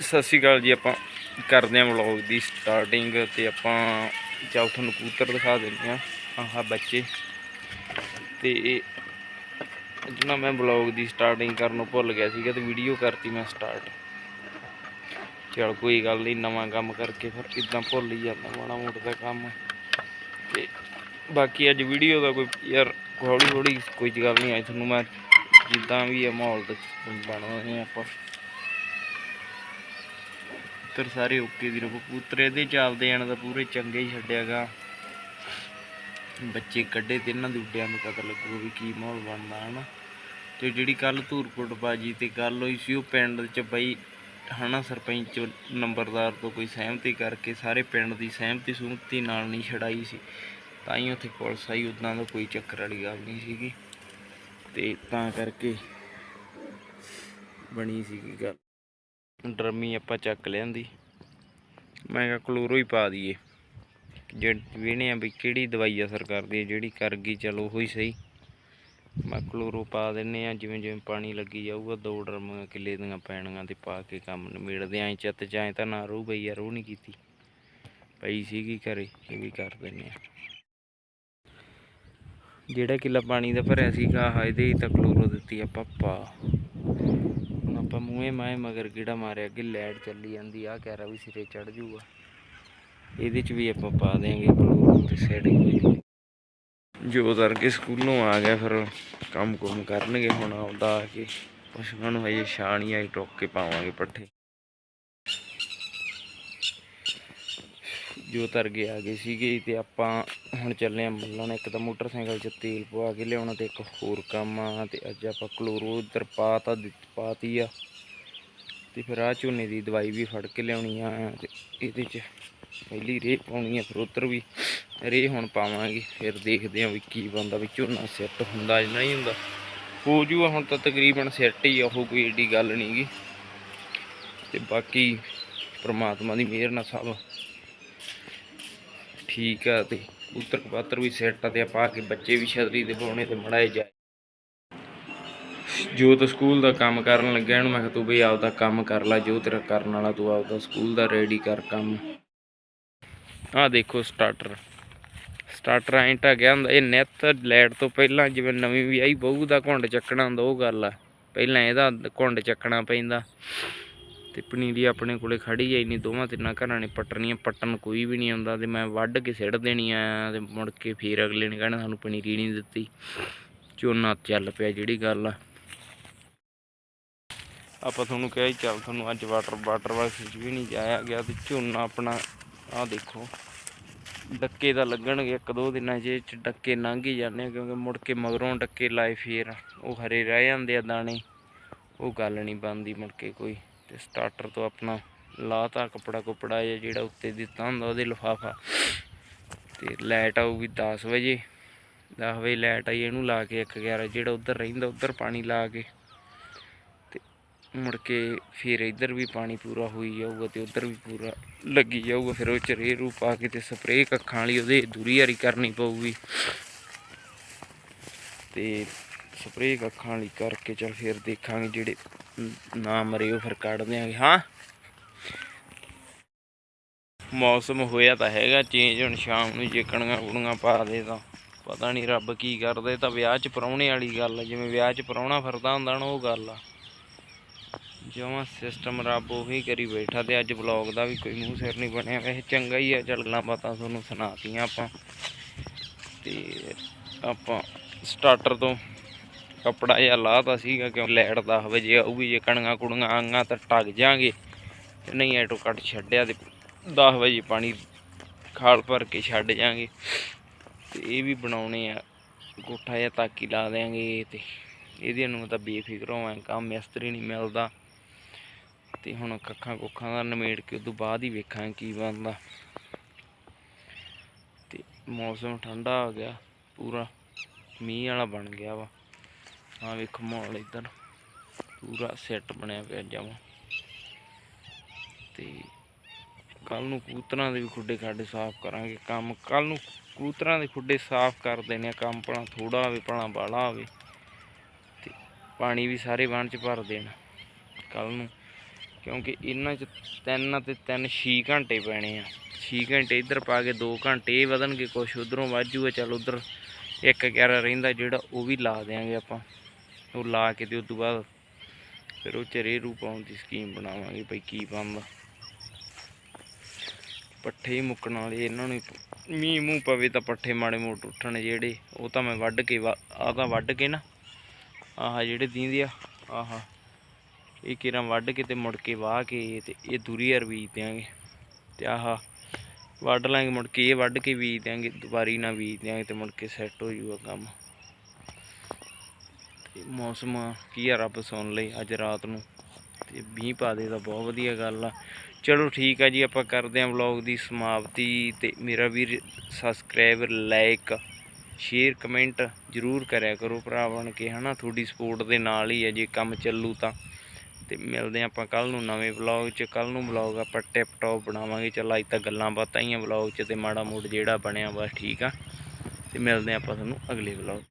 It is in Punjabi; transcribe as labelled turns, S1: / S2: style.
S1: ਸਤਿ ਸ਼੍ਰੀ ਅਕਾਲ ਜੀ, ਆਪਾਂ ਕਰਦੇ ਹਾਂ ਵਲੌਗ ਦੀ ਸਟਾਰਟਿੰਗ ਤੇ ਆਪਾਂ ਚੱਲ ਤੁਹਾਨੂੰ ਕਬੂਤਰ ਦਿਖਾ ਦਿੰਦੇ ਆ ਆਹ ਬੱਚੇ। ਤੇ ਇਹ ਅੱਜ ਨਾ ਮੈਂ ਵਲੌਗ ਦੀ ਸਟਾਰਟਿੰਗ ਕਰਨ ਨੂੰ ਭੁੱਲ ਗਿਆ ਸੀਗਾ ਤੇ ਵੀਡੀਓ ਕਰਤੀ ਮੈਂ ਸਟਾਰਟ ਚਲ ਕੋਈ ਗੱਲ ਨਹੀਂ ਨਵਾਂ ਕੰਮ ਕਰਕੇ ਫਿਰ ਇਦਾਂ ਭੁੱਲ ਹੀ ਜਾਂਦਾ ਮਾੜਾ ਮੋਟਾ ਦਾ ਕੰਮ। ਤੇ ਬਾਕੀ ਅੱਜ ਵੀਡੀਓ ਦਾ ਕੋਈ ਯਾਰ ਹੌਲੀ ਹੌਲੀ ਕੋਈ ਗੱਲ ਨਹੀਂ ਆਈ ਤੁਹਾਨੂੰ ਮੈਂ ਜਿੱਦਾਂ ਵੀ ਹੈ ਮਾਹੌਲ ਤੇ ਬਣਾਉਂਦੇ ਆਪਾਂ। ਕਬੂਤਰ ਸਾਰੇ ਓਕੇ ਵੀਰ ਕਬੂਤਰ ਇਹਦੇ ਚੱਲਦੇ ਆਣ ਦਾ ਪੂਰੇ ਚੰਗੇ ਹੀ ਛੱਡਿਆਗਾ। ਬੱਚੇ ਕੱਢੇ ਤੇ ਇਹਨਾਂ ਦੇ ਉੱਡਿਆਂ ਨੂੰ ਪਤਾ ਲੱਗੂ ਵੀ ਕੀ ਮਾਹੌਲ ਬਣਦਾ, ਹਨਾ। ਤੇ ਜਿਹੜੀ ਕੱਲ ਧੂਰਕੋਟ ਬਾਜੀ ਤੇ ਗੱਲ ਹੋਈ ਸੀ, ਉਹ ਪਿੰਡ 'ਚ ਬਈ, ਹਨਾ, ਸਰਪੰਚ ਨੰਬਰਦਾਰ ਤੋਂ ਕੋਈ ਸਹਿਮਤੀ ਕਰਕੇ ਸਾਰੇ ਪਿੰਡ ਦੀ ਸਹਿਮਤੀ ਸੁਮਤੀ ਨਾਲ ਨਹੀਂ ਛੜਾਈ ਸੀ। ਤਾਂ ਹੀ ਉੱਥੇ ਪੁਲਿਸ ਆਈ ਉਦਾਂ ਦਾ ਕੋਈ ਚੱਕਰ ਵਾਲੀ ਗੱਲ ਨਹੀਂ ਸੀਗੀ। ਤੇ ਤਾਂ ਕਰਕੇ ਬਣੀ ਸੀਗੀ ਗੱਲ। ਡਰਮੀ ਆਪਾਂ ਚੱਕ ਲਿਆਂਦੀ। ਮੈਂ ਕਿਹਾ ਕਲੋਰੋ ਹੀ ਪਾ ਦਈਏ। ਜੇ ਆ ਵੀ ਕਿਹੜੀ ਦਵਾਈ ਅਸਰ ਕਰਦੀ ਹੈ, ਜਿਹੜੀ ਕਰ ਗਈ, ਚਲੋ ਉਹੀ ਸਹੀ। ਮੈਂ ਕਲੋਰੋ ਪਾ ਦਿੰਨੇ ਆ, ਜਿਵੇਂ ਜਿਵੇਂ ਪਾਣੀ ਲੱਗੀ ਜਾਊਗਾ, ਦੋ ਡਰਮ ਕਿੱਲੇ ਦੀਆਂ ਪੈਣੀਆਂ ਤੇ ਪਾ ਕੇ ਕੰਮ ਨਿਬੇੜਦੇ ਆਂ, ਚੱਤ ਚਾਹੇ ਤਾਂ ਨਾ ਰਹੂ ਬਈ, ਯਾਰ ਉਹ ਨਹੀਂ ਕੀਤੀ। ਪਈ ਸੀਗੀ ਘਰੇ, ਇਹ ਵੀ ਕਰ ਦਿੰਨੇ ਆ। ਜਿਹੜਾ ਕਿੱਲਾ ਪਾਣੀ ਦਾ ਭਰਿਆ ਸੀਗਾ, ਆਹ ਇਹਦੇ ਹੀ ਤਾਂ ਕਲੋਰੋ ਦਿੱਤੀ ਆਪਾਂ ਪਾ। ਆਪਾਂ ਮੂਹੇ ਮਾਏ ਮਗਰ ਕਿਹੜਾ ਮਾਰਿਆ, ਅੱਗੇ ਲੈਟ ਚੱਲੀ ਜਾਂਦੀ ਆ ਕਹਿ ਰਿਹਾ ਵੀ ਸਿਰੇ ਚੜ ਜੂਗਾ। ਇਹਦੇ ਚ ਵੀ ਆਪਾਂ ਪਾ ਦੇਾਂਗੇ ਕਲੋਰ ਤੇ ਸੈਟਿੰਗ ਜੋ ਕੇ ਸਕੂਲੋਂ ਆ ਗਿਆ, ਫਿਰ ਕੰਮ ਕੁਮ ਕਰਨਗੇ, ਹੁਣ ਆਉਂਦਾ ਆ ਕੇ, ਪਸ਼ੂਆਂ ਨੂੰ ਹਜੇ ਛਾਣੀ ਆਈ ਟੋਕ ਕੇ ਪਾਵਾਂਗੇ ਪੱਠੇ। ਜੋ ਤਰਗੇ ਆ ਗਏ ਸੀਗੇ ਤੇ ਆਪਾਂ ਹੁਣ ਚੱਲੇ ਆਂ ਮੱਲਣ। ਇੱਕ ਤਾਂ ਮੋਟਰਸਾਈਕਲ 'ਚ ਤੇਲ ਪਵਾ ਕੇ ਲਿਆਉਣਾ ਤੇ ਇੱਕ ਹੋਰ ਕੰਮ ਆ ਤੇ ਅੱਜ ਆਪਾਂ ਕਲੋਰੋ ਇੱਧਰ ਪਾ ਤਾਂ ਦਿੱਤ- ਪਾਤੀ ਆ। ਤੇ ਫਿਰ ਆ ਝੋਨੇ ਦੀ ਦਵਾਈ ਵੀ ਫੜ ਕੇ ਲਿਆਉਣੀ ਆ ਤੇ ਇਹਦੇ 'ਚ ਪਹਿਲੀ ਰੇਹ ਪਾਉਣੀ ਆ ਫਿਰ ਉੱਧਰ ਵੀ। ਰੇਹ ਹੁਣ ਪਾਵਾਂਗੇ, ਫਿਰ ਦੇਖਦੇ ਆ ਵੀ ਕੀ ਬੰਦਾ ਵੀ ਝੋਨਾ ਸੈੱਟ ਹੁੰਦਾ ਜਾਂ ਨਹੀਂ ਹੁੰਦਾ। ਹੋ ਜੂਗਾ ਹੁਣ ਤਾਂ ਤਕਰੀਬਨ ਸੈੱਟ ਹੀ ਆ, ਉਹ ਕੋਈ ਏਡੀ ਗੱਲ ਨਹੀਂਗੀ ਤੇ ਬਾਕੀ ਪਰਮਾਤਮਾ ਦੀ ਮਿਹਰ ਨਾਲ ਸਭ ਠੀਕ ਆ ਤੇ ਉੱਤਰ ਕਪਾਤਰ ਵੀ ਸੈੱਟ ਆ ਤੇ ਆਪਾਂ ਕੇ ਬੱਚੇ ਵੀ ਛਤਰੀ ਦੇ ਪਾਉਣੇ ਤੇ ਮੜਾਏ ਜਾ ਜੋ ਤਾਂ ਸਕੂਲ ਦਾ ਕੰਮ ਕਰਨ ਲੱਗਿਆ ਇਹਨੂੰ ਮੈਂ ਕਿਹਾ ਤੂੰ ਬਈ ਆਪਦਾ ਕੰਮ ਕਰ ਲੈ, ਜੋ ਤੇਰਾ ਕਰਨ ਵਾਲਾ ਤੂੰ ਆਪਦਾ ਸਕੂਲ ਦਾ ਰੈਡੀ ਕਰ ਕੰਮ। ਆਹ ਦੇਖੋ ਸਟਾਰਟਰ ਸਟਾਰਟਰ ਐਂ ਢੱਕਿਆ ਹੁੰਦਾ, ਇਹ ਨਿੱਤ ਲੈਟ ਤੋਂ ਪਹਿਲਾਂ ਜਿਵੇਂ ਨਵੀਂ ਵੀ ਆਈ, ਬਹੂ ਦਾ ਘੁੰਡ ਚੱਕਣਾ ਹੁੰਦਾ, ਉਹ ਗੱਲ ਆ। ਪਹਿਲਾਂ ਇਹਦਾ ਘੁੰਡ ਚੱਕਣਾ ਪੈਂਦਾ। ਤੇ ਪਨੀਰੀ ਆਪਣੇ ਕੋਲੇ ਖੜੀ ਐ ਨਹੀਂ ਦੋਵਾਂ ਤਿੰਨਾਂ ਘਰਾਂ ਨੇ ਪੱਟਣੀਆਂ, ਪੱਟਣ ਕੋਈ ਵੀ ਨਹੀਂ ਆਉਂਦਾ ਤੇ ਮੈਂ ਵੱਢ ਕੇ ਸਿੱਟ ਦੇਣੀ ਆ ਤੇ ਮੁੜ ਕੇ ਫੇਰ ਅਗਲੇ ਨੇ ਕਹਿਣਾ ਸਾਨੂੰ ਪਨੀਰੀ ਨਹੀਂ ਦਿੱਤੀ। ਝੋਨਾ ਚੱਲ ਪਿਆ ਜਿਹੜੀ ਗੱਲ ਆ। ਆਪਾਂ ਤੁਹਾਨੂੰ ਕਿਹਾ ਹੀ ਚੱਲ ਤੁਹਾਨੂੰ ਅੱਜ ਵਾਟਰ ਵਾਟਰ ਵਰਕਸ ਵਿੱਚ ਵੀ ਨਹੀਂ ਜਾਇਆ ਗਿਆ ਤੇ ਝੋਨਾ ਆਪਣਾ, ਆਹ ਦੇਖੋ, ਡੱਕੇ ਦਾ ਲੱਗਣਗੇ ਇੱਕ ਦੋ ਦਿਨਾਂ 'ਚ, ਇਹ ਡੱਕੇ ਲੰਘ ਹੀ ਜਾਂਦੇ ਕਿਉਂਕਿ ਮੁੜ ਕੇ ਮਗਰੋਂ ਡੱਕੇ ਲਾਏ ਫੇਰ ਉਹ ਹਰੇ ਰਹਿ ਜਾਂਦੇ ਆ ਦਾਣੇ, ਉਹ ਗੱਲ ਨਹੀਂ ਬਣਦੀ ਮੁੜ ਕੇ ਕੋਈ। ਤੇ ਸਟਾਰਟਰ ਤੋਂ ਆਪਣਾ ਲਾਤਾ, ਕਪੜਾ ਕੁਪੜਾ ਜਿਹਾ ਜਿਹੜਾ ਉੱਤੇ ਦਿੱਤਾ ਹੁੰਦਾ, ਉਹਦੇ ਲਿਫਾਫਾ। ਤੇ ਲਾਈਟ ਆਊਗੀ 10 ਵਜੇ 10 ਵਜੇ ਲਾਈਟ ਆਈ, ਇਹਨੂੰ ਲਾ ਕੇ 111 ਜਿਹੜਾ ਉੱਧਰ ਰਹਿੰਦਾ, ਉੱਧਰ ਪਾਣੀ ਲਾ ਕੇ। ਤੇ ਮੁੜ ਕੇ ਫਿਰ ਇੱਧਰ ਵੀ ਪਾਣੀ ਪੂਰਾ ਹੋਈ ਜਾਊਗਾ ਤੇ ਉੱਧਰ ਵੀ ਪੂਰਾ ਲੱਗੀ ਜਾਊਗਾ, ਫਿਰ ਉਹ ਚਰੇ ਰੇਹ ਰੂ ਪਾ ਕੇ ਤੇ ਸਪਰੇਅ ਕੱਖਾਂ ਵਾਲੀ ਉਹਦੇ ਦੂਰੀ ਹਰੀ ਕਰਨੀ ਪਊਗੀ। ਤੇ ਸਪਰੇਅ ਕੱਖਾਂ ਵਾਲੀ ਕਰਕੇ ਚਲ ਫਿਰ ਦੇਖਾਂਗੇ ਜਿਹੜੇ ਨਾ ਮਰੇ ਫਿਰ ਕੱਢ ਦਿਆਂਗੇ ਹਾਂ। ਮੌਸਮ ਹੋਇਆ ਤਾਂ ਹੈਗਾ ਚੇਂਜ ਹੁਣ ਸ਼ਾਮ ਨੂੰ ਜੇ ਕਣੀਆਂ ਪਾ ਦੇ ਤਾਂ। ਪਤਾ ਨਹੀਂ ਰੱਬ ਕੀ ਕਰਦੇ ਤਾਂ ਵਿਆਹ 'ਚ ਪਰਾਉਣੇ ਵਾਲੀ ਗੱਲ ਆ, ਜਿਵੇਂ ਵਿਆਹ 'ਚ ਪਰਾਉਣਾ ਫਿਰਦਾ ਹੁੰਦਾ ਨਾ, ਉਹ ਗੱਲ ਆ। ਜਮਾਂ ਸਿਸਟਮ ਰੱਬ ਉਹੀ ਕਰੀ ਬੈਠਾ ਤੇ ਅੱਜ ਵਲੌਗ ਦਾ ਵੀ ਕੋਈ ਮੂੰਹ ਸਿਰ ਨਹੀਂ ਬਣਿਆ, ਵੈਸੇ ਚੰਗਾ ਹੀ ਆ, ਚੱਲ ਗੱਲਾਂ ਬਾਤਾਂ ਤੁਹਾਨੂੰ ਸੁਣਾਤੀਆਂ ਆਪਾਂ। ਤੇ ਆਪਾਂ ਸਟਾਰਟਰ ਤੋਂ ਕੱਪੜਾ ਜਿਹਾ ਲਾਤਾ ਸੀਗਾ, ਕਿਉਂ ਲੈਟ 10 ਵਜੇ ਆਊਗੀ, ਜੇ ਕਣੀਆਂ ਕੁੜੀਆਂ ਆਂਗਾ ਤਾਂ ਟੱਗ ਜਾਾਂਗੇ। ਨਹੀਂ ਐਟੋ ਕੱਟ ਛੱਡਿਆ ਤੇ 10 ਵਜੇ ਪਾਣੀ ਖਾਲ ਭਰ ਕੇ ਛੱਡ ਜਾਾਂਗੇ। ਤੇ ਇਹ ਵੀ ਬਣਾਉਣੇ ਆ, ਕੋਠਾ ਜਿਹਾ ਤਾਕੀ ਲਾ ਦਿਆਂਗੇ ਤੇ ਇਹਦੇ ਨੂੰ ਤਾਂ ਬੇਫਿਕਰ ਹੋਵਾਂ, ਕੰਮ ਮਿਸਤਰੀ ਨਹੀਂ ਮਿਲਦਾ। ਤੇ ਹੁਣ ਕੱਖਾਂ ਕੁੱਖਾਂ ਦਾ ਨਿਮੇੜ ਕੇ ਉਦੋਂ ਬਾਅਦ ਹੀ ਵੇਖਾਂ ਕੀ ਬਣਦਾ। ਤੇ ਮੌਸਮ ਠੰਡਾ ਹੋ ਗਿਆ, ਪੂਰਾ ਮੀਂਹ ਵਾਲਾ ਬਣ ਗਿਆ ਵਾ। ਆ ਵੇਖੋ ਮਾਹੌਲ ਇੱਧਰ। ਪੂਰਾ ਸੈੱਟ ਬਣਿਆ ਪਿਆ ਜਾਵਾਂ ਤੇ ਕੱਲ ਨੂੰ ਕੂਤਰਾਂ ਦੇ ਵੀ ਖੁੱਡੇ ਖਾਡੇ ਸਾਫ਼ ਕਰਾਂਗੇ ਕੰਮ। ਕੱਲ ਨੂੰ ਕੂਤਰਾਂ ਦੇ ਖੁੱਡੇ ਸਾਫ਼ ਕਰ ਦੇਣੇ ਆ ਕੰਮ, ਭਲਾ ਥੋੜਾ ਹੋਵੇ, ਭਲਾ ਬਾਲਾ ਹੋਵੇ। ਤੇ ਪਾਣੀ ਵੀ ਸਾਰੇ ਵਾਹਣ ਚ ਭਰ ਦੇਣਾ ਕੱਲ ਨੂੰ। ਕਿਉਂਕਿ ਇਹਨਾਂ 'ਚ ਤਿੰਨ ਤੇ ਤਿੰਨ 6 ਘੰਟੇ ਪੈਣੇ ਆ। 6 ਘੰਟੇ ਇੱਧਰ ਪਾ ਕੇ 2 ਘੰਟੇ ਇਹ ਵਧਣਗੇ ਕੁਛ, ਉਧਰੋਂ ਵਾਜੂਗਾ ਚੱਲ ਉਧਰ ਇੱਕ ਗਿਆਰਾ ਰਹਿੰਦਾ ਜਿਹੜਾ ਉਹ ਵੀ ਲਾ ਦੇਾਂਗੇ ਆਪਾਂ। ਉਹ ਲਾ ਕੇ ਤੇ ਉਸ ਤੋਂ ਬਾਅਦ ਫਿਰ ਉਹ ਚ ਰੂ ਪਾਉਣ ਦੀ ਸਕੀਮ ਬਣਾਵਾਂਗੇ ਭਈ ਕੀ ਬਣਦਾ ਪੱਠੇ ਮੁੱਕਣ ਵਾਲੇ, ਇਹਨਾਂ ਨੂੰ ਮੀਂਹ ਮੂੰਹ ਪਵੇ ਤਾਂ ਪੱਠੇ ਮਾੜੇ ਮੋਟ ਉੱਠਣ ਜਿਹੜੇ, ਉਹ ਤਾਂ ਮੈਂ ਵੱਢ ਕੇ ਆਹ ਤਾਂ ਵੱਢ ਕੇ ਨਾ, ਆਹ ਜਿਹੜੇ ਦੀਂਦੇ ਆ, ਆਹ। ਇਹ ਕਿਰਾਂ ਵੱਢ ਕੇ ਤੇ ਮੁੜ ਕੇ ਵਾਹ ਕੇ ਤੇ ਇਹ ਦੂਰੀ ਯਾਰ ਬੀਜ ਦਿਆਂਗੇ। ਤੇ ਆਹ ਵੱਢ ਲਾਂਗੇ, ਮੁੜ ਕੇ ਇਹ ਵੱਢ ਕੇ ਬੀਜ ਦਿਆਂਗੇ, ਦੁਬਾਰੀ ਨਾ ਬੀਜ ਦਿਆਂਗੇ ਤੇ ਮੁੜ ਕੇ ਸੈੱਟ ਹੋ ਜਾਊਗਾ ਕੰਮ। ਮੌਸਮ ਕੀ ਆ ਰੱਬ ਸੁਣ ਲਈ ਅੱਜ ਰਾਤ ਨੂੰ। ਤੇ ਮੀਂਹ ਪਾ ਦੇ ਤਾਂ ਬਹੁਤ ਵਧੀਆ ਗੱਲ ਆ। ਚਲੋ ਠੀਕ ਆ ਜੀ, ਆਪਾਂ ਕਰਦੇ ਆਂ ਵਲੌਗ ਦੀ ਸਮਾਪਤੀ। ਤੇ ਮੇਰਾ ਵੀਰ ਸਬਸਕ੍ਰਾਈਬ ਲਾਈਕ ਸ਼ੇਅਰ ਕਮੈਂਟ ਜਰੂਰ ਕਰਿਆ ਕਰੋ ਭਰਾ ਬਣ ਕੇ, ਹਨਾ? ਤੁਹਾਡੀ ਸਪੋਰਟ ਦੇ ਨਾਲ ਹੀ ਹੈ ਜੇ ਕੰਮ ਚੱਲੂ ਤਾਂ। ਤੇ ਮਿਲਦੇ ਆਂ ਆਪਾਂ ਕੱਲ ਨੂੰ ਨਵੇਂ ਵਲੌਗ 'ਚ। ਕੱਲ ਨੂੰ ਵਲੌਗ ਆਪਾਂ ਟਿਪ ਟੌਪ ਬਣਾਵਾਂਗੇ। ਚੱਲ, ਅੱਜ ਤਾਂ ਗੱਲਾਂ ਬਾਤਾਂ ਹੀ ਆ ਵਲੌਗ 'ਚ ਤੇ ਮਾੜਾ ਮੋੜ ਜਿਹੜਾ ਬਣਿਆ, ਬਸ ਠੀਕ ਆ। ਤੇ ਮਿਲਦੇ ਆਂ ਆਪਾਂ ਤੁਹਾਨੂੰ ਅਗਲੇ ਵਲੌਗ